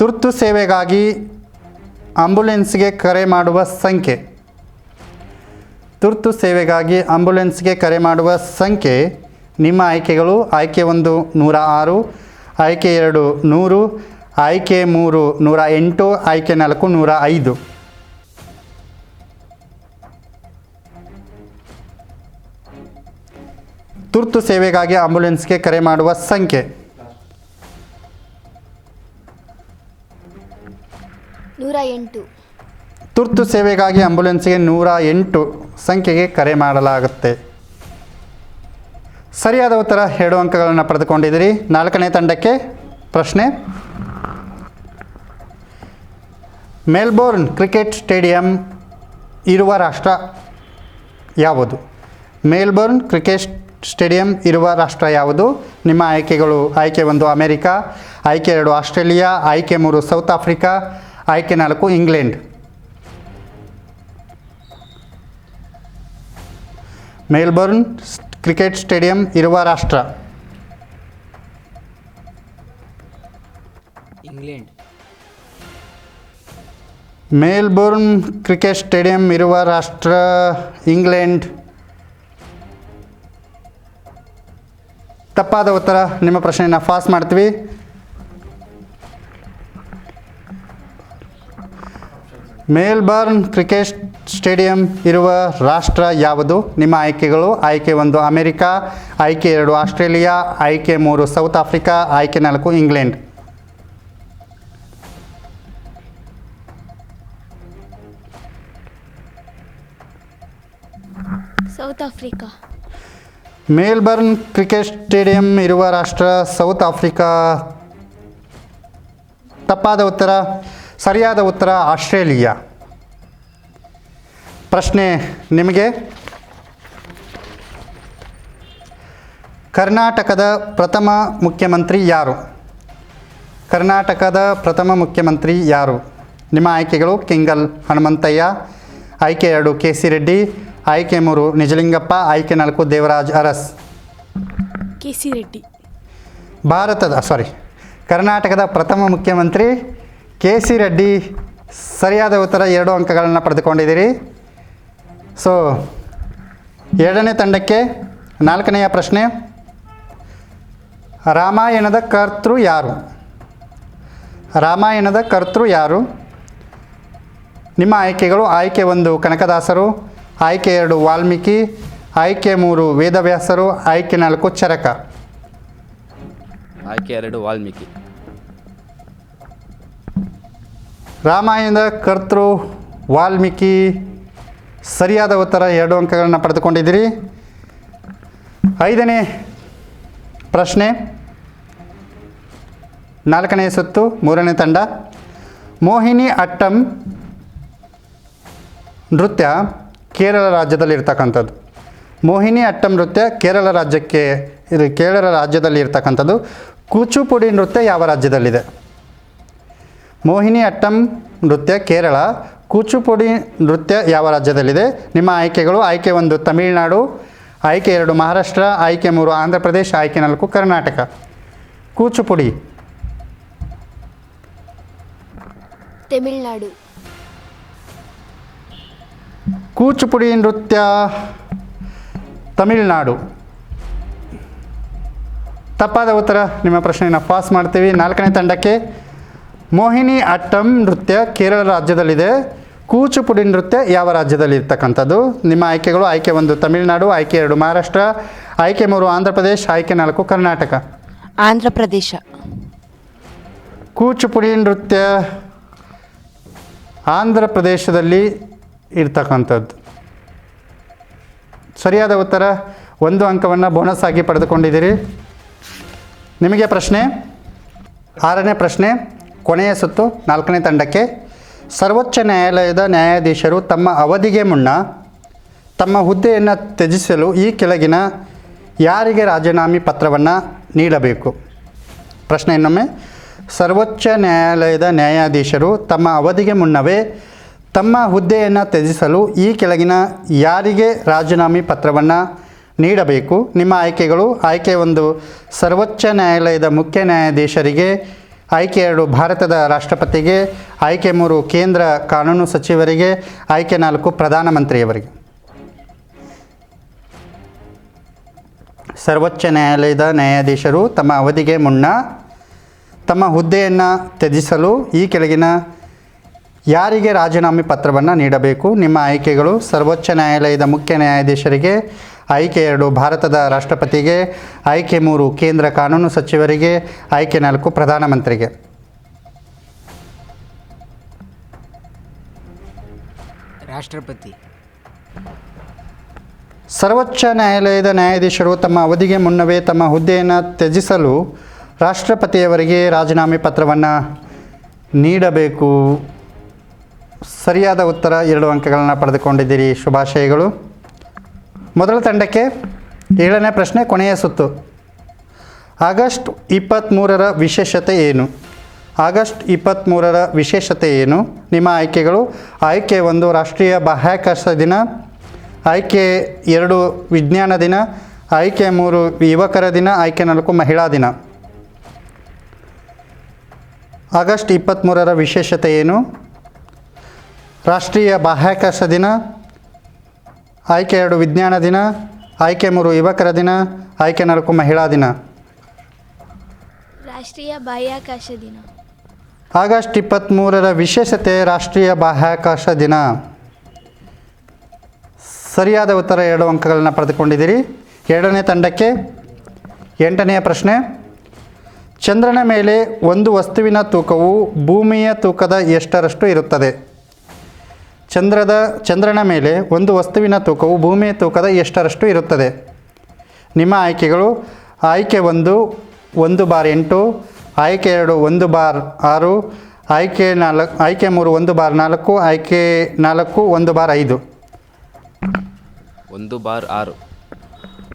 ತುರ್ತು ಸೇವೆಗಾಗಿ ಆಂಬ್ಯುಲೆನ್ಸ್ಗೆ ಕರೆ ಮಾಡುವ ಸಂಖ್ಯೆ. ತುರ್ತು ಸೇವೆಗಾಗಿ ಆಂಬ್ಯುಲೆನ್ಸ್ಗೆ ಕರೆ ಮಾಡುವ ಸಂಖ್ಯೆ, ನಿಮ್ಮ ಆಯ್ಕೆಗಳು ಆಯ್ಕೆ ಒಂದು ನೂರ ಆರು, ಆಯ್ಕೆ ಎರಡು ನೂರು, ಆಯ್ಕೆ ಮೂರು ನೂರ ಎಂಟು, ಆಯ್ಕೆ ನಾಲ್ಕು ನೂರ ಐದು. ತುರ್ತು ಸೇವೆಗಾಗಿ ಆಂಬ್ಯುಲೆನ್ಸ್ಗೆ ಕರೆ ಮಾಡುವ ಸಂಖ್ಯೆ. ಎಂಟು. ತುರ್ತು ಸೇವೆಗಾಗಿ ಆಂಬ್ಯುಲೆನ್ಸ್ಗೆ ನೂರ ಎಂಟು ಸಂಖ್ಯೆಗೆ ಕರೆ ಮಾಡಲಾಗುತ್ತೆ. ಸರಿಯಾದ ಉತ್ತರ ಎರಡು ಅಂಕಗಳನ್ನು ಪಡೆದುಕೊಂಡಿದ್ದೀರಿ. ನಾಲ್ಕನೇ ತಂಡಕ್ಕೆ ಪ್ರಶ್ನೆ. ಮೆಲ್ಬೋರ್ನ್ ಕ್ರಿಕೆಟ್ ಸ್ಟೇಡಿಯಂ ಇರುವ ರಾಷ್ಟ್ರ ಯಾವುದು? ಮೆಲ್ಬೋರ್ನ್ ಕ್ರಿಕೆಟ್ ಸ್ಟೇಡಿಯಂ ಇರುವ ರಾಷ್ಟ್ರ ಯಾವುದು? ನಿಮ್ಮ ಆಯ್ಕೆಗಳು, ಆಯ್ಕೆ ಒಂದು ಅಮೇರಿಕಾ, ಆಯ್ಕೆ ಎರಡು ಆಸ್ಟ್ರೇಲಿಯಾ, ಆಯ್ಕೆ ಮೂರು ಸೌತ್ ಆಫ್ರಿಕಾ ಆಯ್ಕೆ ನಾಲ್ಕು ಇಂಗ್ಲೆಂಡ್. ಮೆಲ್ಬರ್ನ್ ಕ್ರಿಕೆಟ್ ಸ್ಟೇಡಿಯಂ ಇರುವ ರಾಷ್ಟ್ರ? ಇಂಗ್ಲೆಂಡ್. ಮೇಲ್ಬೋರ್ನ್ ಕ್ರಿಕೆಟ್ ಸ್ಟೇಡಿಯಂ ಇರುವ ರಾಷ್ಟ್ರ ಇಂಗ್ಲೆಂಡ್. ತಪ್ಪಾದ ಉತ್ತರ ನಿಮ್ಮ ಪ್ರಶ್ನೆಯನ್ನು ಪಾಸ್ ಮಾಡ್ತೀವಿ. ಮೇಲ್ಬರ್ನ್ ಕ್ರಿಕೆಟ್ ಸ್ಟೇಡಿಯಂ ಇರುವ ರಾಷ್ಟ್ರ ಯಾವುದು? ನಿಮ್ಮ ಆಯ್ಕೆಗಳು. ಆಯ್ಕೆ ಒಂದು ಅಮೆರಿಕಾ ಆಯ್ಕೆ ಎರಡು ಆಸ್ಟ್ರೇಲಿಯಾ ಆಯ್ಕೆ ಮೂರು ಸೌತ್ ಆಫ್ರಿಕಾ ಆಯ್ಕೆ ನಾಲ್ಕು England. South Africa. Melbourne cricket stadium ಇರುವ ರಾಷ್ಟ್ರ ಸೌತ್ ಆಫ್ರಿಕಾ. ತಪ್ಪಾದ ಉತ್ತರ. ಸರಿಯಾದ ಉತ್ತರ ಆಸ್ಟ್ರೇಲಿಯಾ. ಪ್ರಶ್ನೆ ನಿಮಗೆ. ಕರ್ನಾಟಕದ ಪ್ರಥಮ ಮುಖ್ಯಮಂತ್ರಿ ಯಾರು? ಕರ್ನಾಟಕದ ಪ್ರಥಮ ಮುಖ್ಯಮಂತ್ರಿ ಯಾರು? ನಿಮ್ಮ ಆಯ್ಕೆಗಳು ಕೆಂಗಲ್ ಹನುಮಂತಯ್ಯ ಆಯ್ಕೆ ಎರಡು ಕೆ ಸಿ ರೆಡ್ಡಿ ಆಯ್ಕೆ ಮೂರು ನಿಜಲಿಂಗಪ್ಪ ಆಯ್ಕೆ ನಾಲ್ಕು Devaraj Aras. K C Reddy. ಭಾರತದ ಸಾರಿ ಕರ್ನಾಟಕದ ಪ್ರಥಮ ಮುಖ್ಯಮಂತ್ರಿ ಕೆ ಸಿ ರೆಡ್ಡಿ, ಸರಿಯಾದ ಉತ್ತರ ಎರಡು ಅಂಕಗಳನ್ನು ಪಡೆದುಕೊಂಡಿದ್ದೀರಿ. ಸೊ ಎರಡನೇ ತಂಡಕ್ಕೆ ನಾಲ್ಕನೆಯ ಪ್ರಶ್ನೆ. ರಾಮಾಯಣದ ಕರ್ತೃ ಯಾರು? ರಾಮಾಯಣದ ಕರ್ತೃ ಯಾರು? ನಿಮ್ಮ ಆಯ್ಕೆಗಳು ಆಯ್ಕೆ ಒಂದು ಕನಕದಾಸರು, ಆಯ್ಕೆ ಎರಡು ವಾಲ್ಮೀಕಿ, ಆಯ್ಕೆ ಮೂರು ವೇದವ್ಯಾಸರು, ಆಯ್ಕೆ ನಾಲ್ಕು ಚರಕ. ಆಯ್ಕೆ ಎರಡು ವಾಲ್ಮೀಕಿ. ರಾಮಾಯಣದ ಕರ್ತೃ ವಾಲ್ಮೀಕಿ ಸರಿಯಾದ ಉತ್ತರ ಎರಡು ಅಂಕಗಳನ್ನು ಪಡೆದುಕೊಂಡಿದ್ದೀರಿ. ಐದನೇ ಪ್ರಶ್ನೆ. ನಾಲ್ಕನೇ ಸುತ್ತು, ಮೂರನೇ ತಂಡ. ಮೋಹಿನಿ ಅಟ್ಟಂ ನೃತ್ಯ ಕೇರಳ ರಾಜ್ಯದಲ್ಲಿ ಇರ್ತಕ್ಕಂಥದ್ದು ಮೋಹಿನಿ ಅಟ್ಟಂ ನೃತ್ಯ ಕೇರಳ ರಾಜ್ಯಕ್ಕೆ, ಇದು ಕೇರಳ ರಾಜ್ಯದಲ್ಲಿ ಇರ್ತಕ್ಕಂಥದ್ದು ಕೂಚುಪುಡಿ ನೃತ್ಯ ಯಾವ ರಾಜ್ಯದಲ್ಲಿದೆ? ಮೋಹಿನಿ ಅಟ್ಟಂ ನೃತ್ಯ ಕೇರಳ ಕೂಚುಪುಡಿ ನೃತ್ಯ ಯಾವ ರಾಜ್ಯದಲ್ಲಿದೆ? ನಿಮ್ಮ ಆಯ್ಕೆಗಳು ಆಯ್ಕೆ ಒಂದು ತಮಿಳುನಾಡು ಆಯ್ಕೆ ಎರಡು ಮಹಾರಾಷ್ಟ್ರ ಆಯ್ಕೆ ಮೂರು ಆಂಧ್ರ ಪ್ರದೇಶ ಆಯ್ಕೆ ನಾಲ್ಕು ಕರ್ನಾಟಕ. ಕೂಚುಪುಡಿ. ತಮಿಳುನಾಡು. ಕೂಚುಪುಡಿ ನೃತ್ಯ ತಮಿಳುನಾಡು. ತಪ್ಪಾದ ಉತ್ತರ ನಿಮ್ಮ ಪ್ರಶ್ನೆಯನ್ನು ಪಾಸ್ ಮಾಡ್ತೀವಿ. ನಾಲ್ಕನೇ ತಂಡಕ್ಕೆ ಮೋಹಿನಿ ಅಟ್ಟಂ ನೃತ್ಯ ಕೇರಳ ರಾಜ್ಯದಲ್ಲಿದೆ. ಕೂಚುಪುಡಿ ನೃತ್ಯ ಯಾವ ರಾಜ್ಯದಲ್ಲಿ ಇರ್ತಕ್ಕಂಥದ್ದು ನಿಮ್ಮ ಆಯ್ಕೆಗಳು ಆಯ್ಕೆ ಒಂದು ತಮಿಳುನಾಡು ಆಯ್ಕೆ ಎರಡು ಮಹಾರಾಷ್ಟ್ರ ಆಯ್ಕೆ ಮೂರು ಆಂಧ್ರ ಪ್ರದೇಶ ಆಯ್ಕೆ ನಾಲ್ಕು ಕರ್ನಾಟಕ. ಆಂಧ್ರ ಪ್ರದೇಶ ಕೂಚುಪುಡಿ ನೃತ್ಯ ಆಂಧ್ರ ಪ್ರದೇಶದಲ್ಲಿ ಇರ್ತಕ್ಕಂಥದ್ದು. ಸರಿಯಾದ ಉತ್ತರ? ಒಂದು ಅಂಕವನ್ನು ಬೋನಸ್ ಆಗಿ ಪಡೆದುಕೊಂಡಿದ್ದೀರಿ. ನಿಮಗೆ ಪ್ರಶ್ನೆ? ಆರನೇ ಪ್ರಶ್ನೆ? ಕೊನೆಯ ಸುತ್ತು, ನಾಲ್ಕನೇ ತಂಡಕ್ಕೆ. ಸರ್ವೋಚ್ಚ ನ್ಯಾಯಾಲಯದ ನ್ಯಾಯಾಧೀಶರು ತಮ್ಮ ಅವಧಿಗೆ ಮುನ್ನ ತಮ್ಮ ಹುದ್ದೆಯನ್ನು ತ್ಯಜಿಸಲು ಈ ಕೆಳಗಿನ ಯಾರಿಗೆ ರಾಜೀನಾಮೆ ಪತ್ರವನ್ನು ನೀಡಬೇಕು? ಪ್ರಶ್ನೆ ಇನ್ನೊಮ್ಮೆ. ಸರ್ವೋಚ್ಚ ನ್ಯಾಯಾಲಯದ ನ್ಯಾಯಾಧೀಶರು ತಮ್ಮ ಅವಧಿಗೆ ಮುನ್ನವೇ ತಮ್ಮ ಹುದ್ದೆಯನ್ನು ತ್ಯಜಿಸಲು ಈ ಕೆಳಗಿನ ಯಾರಿಗೆ ರಾಜೀನಾಮೆ ಪತ್ರವನ್ನು ನೀಡಬೇಕು? ನಿಮ್ಮ ಆಯ್ಕೆಗಳು, ಆಯ್ಕೆ ಒಂದು. ಸರ್ವೋಚ್ಚ ನ್ಯಾಯಾಲಯದ ಮುಖ್ಯ ನ್ಯಾಯಾಧೀಶರಿಗೆ ಆಯ್ಕೆ ಎರಡು ಭಾರತದ ರಾಷ್ಟ್ರಪತಿಗೆ, ಆಯ್ಕೆ ಮೂರು ಕೇಂದ್ರ ಕಾನೂನು ಸಚಿವರಿಗೆ, ಆಯ್ಕೆ ನಾಲ್ಕು ಪ್ರಧಾನಮಂತ್ರಿಯವರಿಗೆ. ಸರ್ವೋಚ್ಚ ನ್ಯಾಯಾಲಯದ ನ್ಯಾಯಾಧೀಶರು ತಮ್ಮ ಅವಧಿಗೆ ಮುನ್ನ ತಮ್ಮ ಹುದ್ದೆಯನ್ನು ತ್ಯಜಿಸಲು ಈ ಕೆಳಗಿನ ಯಾರಿಗೆ ರಾಜೀನಾಮೆ ಪತ್ರವನ್ನು ನೀಡಬೇಕು, ನಿಮ್ಮ ಆಯ್ಕೆಗಳು ಸರ್ವೋಚ್ಚ ನ್ಯಾಯಾಲಯದ ಮುಖ್ಯ ನ್ಯಾಯಾಧೀಶರಿಗೆ ಆಯ್ಕೆ ಎರಡು ಭಾರತದ ರಾಷ್ಟ್ರಪತಿಗೆ ಆಯ್ಕೆ ಮೂರು ಕೇಂದ್ರ ಕಾನೂನು ಸಚಿವರಿಗೆ ಆಯ್ಕೆ ನಾಲ್ಕು ಪ್ರಧಾನಮಂತ್ರಿಗೆ. ರಾಷ್ಟ್ರಪತಿ. ಸರ್ವೋಚ್ಚ ನ್ಯಾಯಾಲಯದ ನ್ಯಾಯಾಧೀಶರು ತಮ್ಮ ಅವಧಿಗೆ ಮುನ್ನವೇ ತಮ್ಮ ಹುದ್ದೆಯನ್ನು ತ್ಯಜಿಸಲು ರಾಷ್ಟ್ರಪತಿಯವರಿಗೆ ರಾಜೀನಾಮೆ ಪತ್ರವನ್ನು ನೀಡಬೇಕು. ಸರಿಯಾದ ಉತ್ತರ ಎರಡು ಅಂಕಗಳನ್ನು ಪಡೆದುಕೊಂಡಿದ್ದೀರಿ. ಶುಭಾಶಯಗಳು. ಮೊದಲ ತಂಡಕ್ಕೆ ಏಳನೇ ಪ್ರಶ್ನೆ ಕೊನೆಯ ಸುತ್ತು. ಆಗಸ್ಟ್ ಇಪ್ಪತ್ತ್ಮೂರರ ವಿಶೇಷತೆ ಏನು? ಆಗಸ್ಟ್ ಇಪ್ಪತ್ತ್ಮೂರರ ವಿಶೇಷತೆ ಏನು? ನಿಮ್ಮ ಆಯ್ಕೆಗಳು ಆಯ್ಕೆ ಒಂದು ರಾಷ್ಟ್ರೀಯ ಬಾಹ್ಯಾಕಾಶ ದಿನ, ಆಯ್ಕೆ ಎರಡು ವಿಜ್ಞಾನ ದಿನ, ಆಯ್ಕೆ ಮೂರು ಯುವಕರ ದಿನ, ಆಯ್ಕೆ ನಾಲ್ಕು ಮಹಿಳಾ ದಿನ. ಆಗಸ್ಟ್ ಇಪ್ಪತ್ತ್ಮೂರರ ವಿಶೇಷತೆ ಏನು? ರಾಷ್ಟ್ರೀಯ ಬಾಹ್ಯಾಕಾಶ ದಿನ ಆಯ್ಕೆ ಎರಡು ವಿಜ್ಞಾನ ದಿನ ಆಯ್ಕೆ ಮೂರು ಯುವಕರ ದಿನ ಆಯ್ಕೆ ನಾಲ್ಕು ಮಹಿಳಾ ದಿನ. ರಾಷ್ಟ್ರೀಯ ಬಾಹ್ಯಾಕಾಶ ದಿನ. ಆಗಸ್ಟ್ ಇಪ್ಪತ್ತ್ಮೂರರ ವಿಶೇಷತೆ ರಾಷ್ಟ್ರೀಯ ಬಾಹ್ಯಾಕಾಶ ದಿನ. ಸರಿಯಾದ ಉತ್ತರ ಎರಡು ಅಂಕಗಳನ್ನು ಪಡೆದುಕೊಂಡಿದ್ದೀರಿ. ಎರಡನೇ ತಂಡಕ್ಕೆ ಎಂಟನೆಯ ಪ್ರಶ್ನೆ ಚಂದ್ರನ ಮೇಲೆ ಒಂದು ವಸ್ತುವಿನ ತೂಕವು ಭೂಮಿಯ ತೂಕದ ಎಷ್ಟರಷ್ಟು ಇರುತ್ತದೆ? ಚಂದ್ರದ ಚಂದ್ರನ ಮೇಲೆ ಒಂದು ವಸ್ತುವಿನ ತೂಕವು ಭೂಮಿಯ ತೂಕದ ಎಷ್ಟರಷ್ಟು ಇರುತ್ತದೆ? ನಿಮ್ಮ ಆಯ್ಕೆಗಳು ಆಯ್ಕೆ ಒಂದು ಒಂದು ಬಾರ್ ಎಂಟು ಆಯ್ಕೆ ಎರಡು ಒಂದು ಬಾರ್ ಆರು ಆಯ್ಕೆ ನಾಲ್ಕು ಆಯ್ಕೆ ಮೂರು ಒಂದು ಬಾರ್ ನಾಲ್ಕು ಆಯ್ಕೆ ನಾಲ್ಕು ಒಂದು ಬಾರ್ ಐದು. ಒಂದು ಬಾರ್ ಆರು.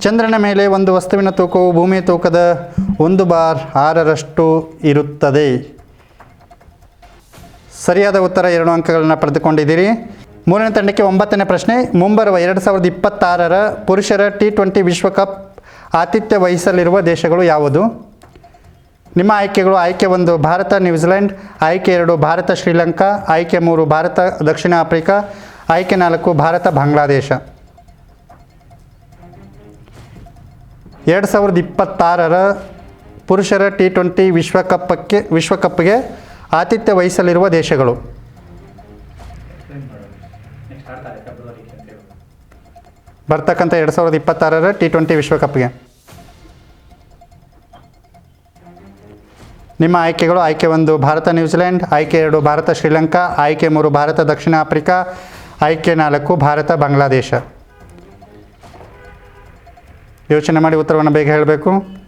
ಚಂದ್ರನ ಮೇಲೆ ಒಂದು ವಸ್ತುವಿನ ತೂಕವು ಭೂಮಿಯ ತೂಕದ ಒಂದು ಬಾರ್ ಆರರಷ್ಟು ಇರುತ್ತದೆ. ಸರಿಯಾದ ಉತ್ತರ ಎರಡು ಅಂಕಗಳನ್ನು ಪಡೆದುಕೊಂಡಿದ್ದೀರಿ. ಮೂರನೇ ತಂಡಕ್ಕೆ ಒಂಬತ್ತನೇ ಪ್ರಶ್ನೆ, ಮುಂಬರುವ ಎರಡು ಸಾವಿರದ ಇಪ್ಪತ್ತಾರರ ಪುರುಷರ ಟಿ ಟ್ವೆಂಟಿ ವಿಶ್ವಕಪ್ ಆತಿಥ್ಯ ವಹಿಸಲಿರುವ ದೇಶಗಳು ಯಾವುದು? ನಿಮ್ಮ ಆಯ್ಕೆಗಳು ಆಯ್ಕೆ ಒಂದು ಭಾರತ, ನ್ಯೂಜಿಲೆಂಡ್, ಆಯ್ಕೆ ಎರಡು ಭಾರತ, ಶ್ರೀಲಂಕಾ, ಆಯ್ಕೆ ಮೂರು ಭಾರತ, ದಕ್ಷಿಣ ಆಫ್ರಿಕಾ, ಆಯ್ಕೆ ನಾಲ್ಕು ಭಾರತ, ಬಾಂಗ್ಲಾದೇಶ. ಎರಡು ಸಾವಿರದ ಇಪ್ಪತ್ತಾರರ ಪುರುಷರ ಟಿ ಟ್ವೆಂಟಿ ವಿಶ್ವಕಪ್ಪಕ್ಕೆ, ವಿಶ್ವಕಪ್ಗೆ ಆತಿಥ್ಯ ವಹಿಸಲಿರುವ ದೇಶಗಳು. ಬರ್ತಕ್ಕಂಥ ಎರಡು ಸಾವಿರದ ಇಪ್ಪತ್ತಾರರ ಟಿ ಟ್ವೆಂಟಿ ವಿಶ್ವಕಪ್ಗೆ. ನಿಮ್ಮ ಆಯ್ಕೆಗಳು ಆಯ್ಕೆ ಒಂದು ಭಾರತ ನ್ಯೂಜಿಲೆಂಡ್, ಆಯ್ಕೆ ಎರಡು ಭಾರತ ಶ್ರೀಲಂಕಾ, ಆಯ್ಕೆ ಮೂರು ಭಾರತ ದಕ್ಷಿಣ ಆಫ್ರಿಕಾ, ಆಯ್ಕೆ ನಾಲ್ಕು ಭಾರತ ಬಾಂಗ್ಲಾದೇಶ. ಯೋಚನೆ ಮಾಡಿ ಉತ್ತರವನ್ನು ಬೇಗ ಹೇಳಬೇಕು.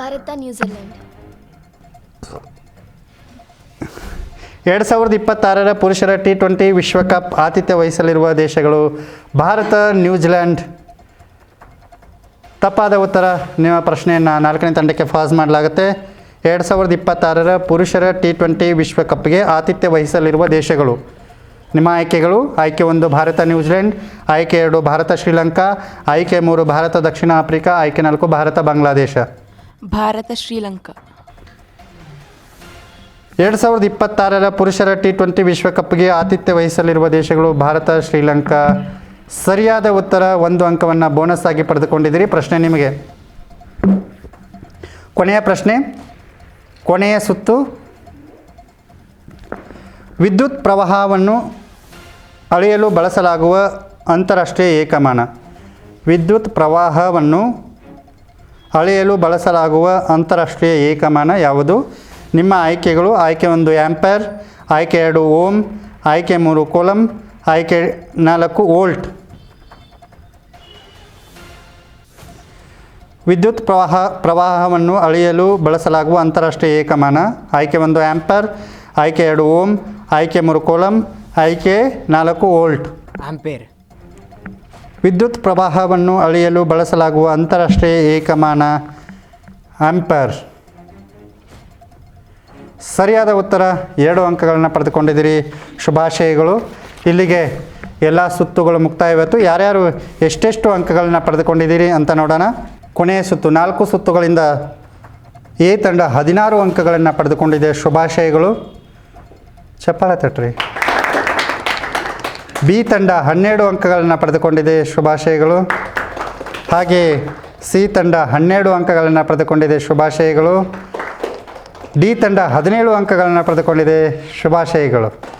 Bharat, New Zealand. ಎರಡು ಸಾವಿರದ ಇಪ್ಪತ್ತಾರರ ಪುರುಷರ ಟಿ ಟ್ವೆಂಟಿ ವಿಶ್ವಕಪ್ ಆತಿಥ್ಯ ವಹಿಸಲಿರುವ ದೇಶಗಳು ಭಾರತ ನ್ಯೂಜಿಲ್ಯಾಂಡ್ ತಪ್ಪಾದ ಉತ್ತರ, ನಿಮ್ಮ ಪ್ರಶ್ನೆಯನ್ನು ನಾಲ್ಕನೇ ತಂಡಕ್ಕೆ ಫಾಸ್ ಮಾಡಲಾಗುತ್ತೆ. ಎರಡು ಸಾವಿರದ ಇಪ್ಪತ್ತಾರರ ಪುರುಷರ ಟಿ ಟ್ವೆಂಟಿ ವಿಶ್ವಕಪ್ಗೆ ಆತಿಥ್ಯ ವಹಿಸಲಿರುವ ದೇಶಗಳು. ನಿಮ್ಮ ಆಯ್ಕೆಗಳು, ಆಯ್ಕೆ ಒಂದು ಭಾರತ, ನ್ಯೂಜಿಲೆಂಡ್, ಆಯ್ಕೆ ಎರಡು ಭಾರತ, ಶ್ರೀಲಂಕಾ, ಆಯ್ಕೆ ಮೂರು ಭಾರತ, ದಕ್ಷಿಣ ಆಫ್ರಿಕಾ, ಆಯ್ಕೆ ನಾಲ್ಕು ಭಾರತ, ಬಾಂಗ್ಲಾದೇಶ. ಭಾರತ, ಶ್ರೀಲಂಕಾ. ಎರಡು ಸಾವಿರದ ಇಪ್ಪತ್ತಾರರ ಪುರುಷರ ಟಿ ಟ್ವೆಂಟಿ ವಿಶ್ವಕಪ್ಗೆ ಆತಿಥ್ಯ ವಹಿಸಲಿರುವ ದೇಶಗಳು ಭಾರತ, ಶ್ರೀಲಂಕಾ. ಸರಿಯಾದ ಉತ್ತರ, ಒಂದು ಅಂಕವನ್ನು ಬೋನಸ್ ಆಗಿ ಪಡೆದುಕೊಂಡಿದ್ದೀರಿ. ಪ್ರಶ್ನೆ ನಿಮಗೆ. ಕೊನೆಯ ಪ್ರಶ್ನೆ. ಕೊನೆಯ ಸುತ್ತು. ವಿದ್ಯುತ್ ಪ್ರವಾಹವನ್ನು ಅಳೆಯಲು ಬಳಸಲಾಗುವ ಅಂತಾರಾಷ್ಟ್ರೀಯ ಏಕಮಾನ. ವಿದ್ಯುತ್ ಪ್ರವಾಹವನ್ನು ಅಳೆಯಲು ಬಳಸಲಾಗುವ ಅಂತಾರಾಷ್ಟ್ರೀಯ ಏಕಮಾನ ಯಾವುದು? ನಿಮ್ಮ ಆಯ್ಕೆಗಳು ಆಯ್ಕೆ ಒಂದು ಆ್ಯಂಪರ್ ಆಯ್ಕೆ ಎರಡು ಓಮ್, ಆಯ್ಕೆ ಮೂರು ಕೋಲಂ, ಆಯ್ಕೆ ನಾಲ್ಕು ವೋಲ್ಟ್. ವಿದ್ಯುತ್ ಪ್ರವಾಹ, ಪ್ರವಾಹವನ್ನು ಅಳೆಯಲು ಬಳಸಲಾಗುವ ಅಂತಾರಾಷ್ಟ್ರೀಯ ಏಕಮಾನ ಆಯ್ಕೆ ಒಂದು ಆ್ಯಂಪರ್ ಆಯ್ಕೆ ಎರಡು ಓಮ್, ಆಯ್ಕೆ ಮೂರು ಕೋಲಂ, ಆಯ್ಕೆ ನಾಲ್ಕು ವೋಲ್ಟ್. ಆಂಪೇರ್. ವಿದ್ಯುತ್ ಪ್ರವಾಹವನ್ನು ಅಳೆಯಲು ಬಳಸಲಾಗುವ ಅಂತಾರಾಷ್ಟ್ರೀಯ ಏಕಮಾನ ಆಂಪರ್. ಸರಿಯಾದ ಉತ್ತರ ಎರಡು ಅಂಕಗಳನ್ನು ಪಡೆದುಕೊಂಡಿದ್ದೀರಿ. ಶುಭಾಶಯಗಳು. ಇಲ್ಲಿಗೆ ಎಲ್ಲ ಸುತ್ತುಗಳು ಮುಕ್ತಾಯವಾಯಿತು ಯಾರ್ಯಾರು ಎಷ್ಟೆಷ್ಟು ಅಂಕಗಳನ್ನು ಪಡೆದುಕೊಂಡಿದ್ದೀರಿ ಅಂತ ನೋಡೋಣ. ಕೊನೆಯ ಸುತ್ತು, ನಾಲ್ಕು ಸುತ್ತುಗಳಿಂದ ಎ ತಂಡ ಹದಿನಾರು ಅಂಕಗಳನ್ನು ಪಡೆದುಕೊಂಡಿದೆ. ಶುಭಾಶಯಗಳು. ಚಪ್ಪಾಳೆ ತಟ್ರಿ. ಬಿ ತಂಡ ಹನ್ನೆರಡು ಅಂಕಗಳನ್ನು ಪಡೆದುಕೊಂಡಿದೆ. ಶುಭಾಶಯಗಳು. ಹಾಗೆ ಸಿ ತಂಡ ಹನ್ನೆರಡು ಅಂಕಗಳನ್ನು ಪಡೆದುಕೊಂಡಿದೆ. ಶುಭಾಶಯಗಳು. ಡಿ ತಂಡ ಹದಿನೇಳು ಅಂಕಗಳನ್ನು ಪಡೆದುಕೊಂಡಿದೆ. ಶುಭಾಶಯಗಳು.